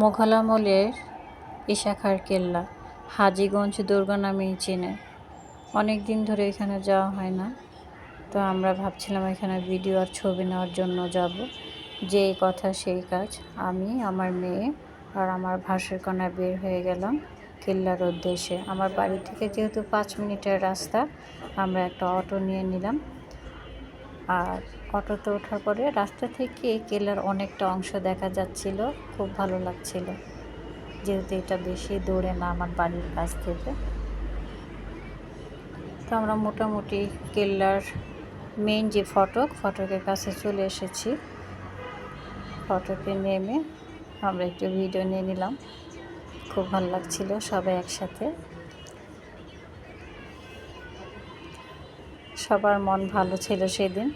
মোঘল আমলের ইশাখার কেল্লা, হাজিগঞ্জ দুর্গ নামেই চেনে। অনেক দিন ধরে এখানে যাওয়া হয় না, তো আমরা ভাবছিলাম এখানে ভিডিও আর ছবি নেওয়ার জন্য যাব। যেই কথা সেই কাজ। আমি, আমার মেয়ে আর আমার ভাসুর কন্যা বের হয়ে গেলাম কেল্লার উদ্দেশ্যে। আমার বাড়ি থেকে যেহেতু পাঁচ মিনিটের রাস্তা, আমরা একটা অটো নিয়ে নিলাম। আর অটোতে ওঠার পরে রাস্তা থেকে কেল্লার অনেকটা অংশ দেখা যাচ্ছিল, খুব ভালো লাগছিল। যেহেতু এটা বেশি দূরে না আমার বাড়ির কাছ থেকে। তো আমরা মোটামুটি কেল্লার মেইন যে ফটক, ফটকের কাছে চলে এসেছি। ফটকে নেমে আমরা একটু ভিডিও নিয়ে নিলাম। খুব ভালো লাগছিল সবাই একসাথে। সবার মন ভালো ছিল সেদিন।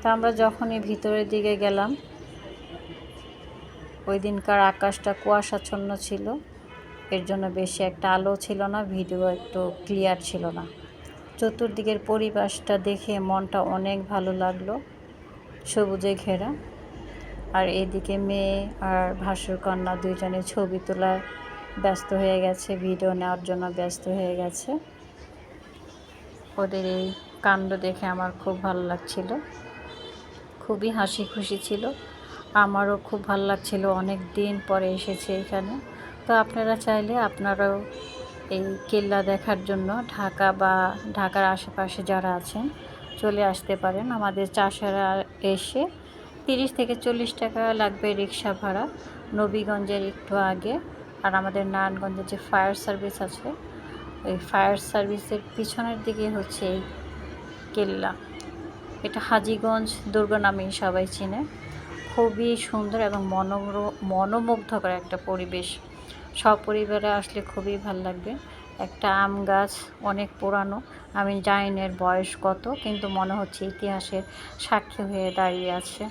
তা আমরা যখনই ভিতরের দিকে গেলাম ওই দিনকার আকাশটা কুয়াশাচ্ছন্ন ছিল। এর জন্য বেশি একটা আলো ছিল না, ভিডিও একটু ক্লিয়ার ছিল না। চতুর্দিকের পরিবেশটা দেখে মনটা অনেক ভালো লাগল, সবুজে ঘেরা। আর এদিকে মেয়ে আর ভাসুর কন্যা দুইজনে ছবি তোলার ব্যস্ত হয়ে গেছে, ভিডিও নেওয়ার জন্য ব্যস্ত হয়ে গেছে। ওদের এই কাণ্ড দেখে আমার খুব ভালো লাগছিল। খুবই হাসি খুশি ছিল। আমারও খুব ভালো লাগছিল। অনেক দিন পরে এসেছে এখানে। তো আপনারা চাইলে আপনারাও এই কেল্লা দেখার জন্য ঢাকা বা ঢাকার আশেপাশে যারা আছেন, চলে আসতে পারেন। আমাদের চাষারা এসে তিরিশ থেকে চল্লিশ টাকা লাগবে রিক্সা ভাড়া। নবীগঞ্জের একটু আগে। আর আমাদের নারায়ণগঞ্জের যে ফায়ার সার্ভিস আছে ওই ফায়ার সার্ভিসের পিছনের দিকে হচ্ছে এই কেল্লা। এটা হাজিগঞ্জ দুর্গ নামেই সবাই চিনে। খুবই সুন্দর এবং মনোর মনোমুগ্ধকর একটা পরিবেশ। সব পরিবারে আসলে খুবই ভালো লাগবে। একটা আম গাছ অনেক পুরানো। আমি জানি এর বয়স কত, কিন্তু মনে হচ্ছে ইতিহাসের সাক্ষী হয়ে দাঁড়িয়ে আছে।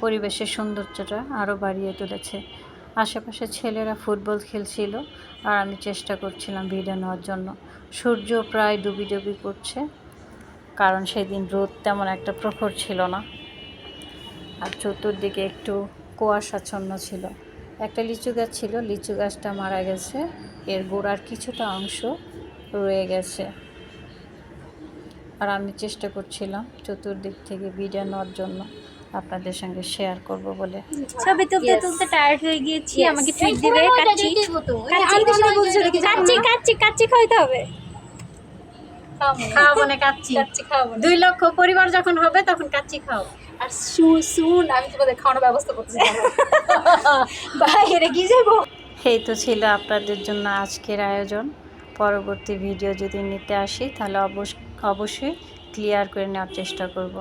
পরিবেশের সৌন্দর্যটা আরও বাড়িয়ে তুলেছে। আশেপাশে ছেলেরা ফুটবল খেলছিল আর আমি চেষ্টা করছিলাম ভিডিও নেওয়ার জন্য। সূর্য প্রায় ডুবি ডুবি করছে, কারণ সেদিন রোদ তেমন একটা প্রখর ছিল না। আর চতুর্দিকে একটু কুয়াশাচ্ছন্ন ছিল। একটা লিচু গাছ ছিল, লিচু গাছটা মারা গেছে। এর গোড়ার কিছুটা অংশ রয়ে গেছে। আর আমি চেষ্টা করছিলাম চতুর্দিক থেকে ভিডিও নেওয়ার জন্য। আপনাদের সঙ্গে শেয়ার করব বলে। ছবি তুলতে তুলতে টায়ার্ড হয়ে গিয়েছি আমাকে ট্রিট দিবে কাচ্চি। কাচ্চি কাচ্চি কাচ্চি কাচ্চি খাইতে হবে? খাওয়াবো। না কাচ্চি। কাচ্চি খাওয়াবো না। দুই লক্ষ পরিবার যখন হবে তখন কাচ্চি খাও আর শুন শুন আমি তোমাদের খাওয়ানোর ব্যবস্থা করতেছি বাইরে কি যাব? এই তো ছিল আপনাদের জন্য আজকের আয়োজন। পরবর্তী ভিডিও যদি নিতে আসি তাহলে অবশ্য অবশ্যই ক্লিয়ার করে নেওয়ার চেষ্টা করব।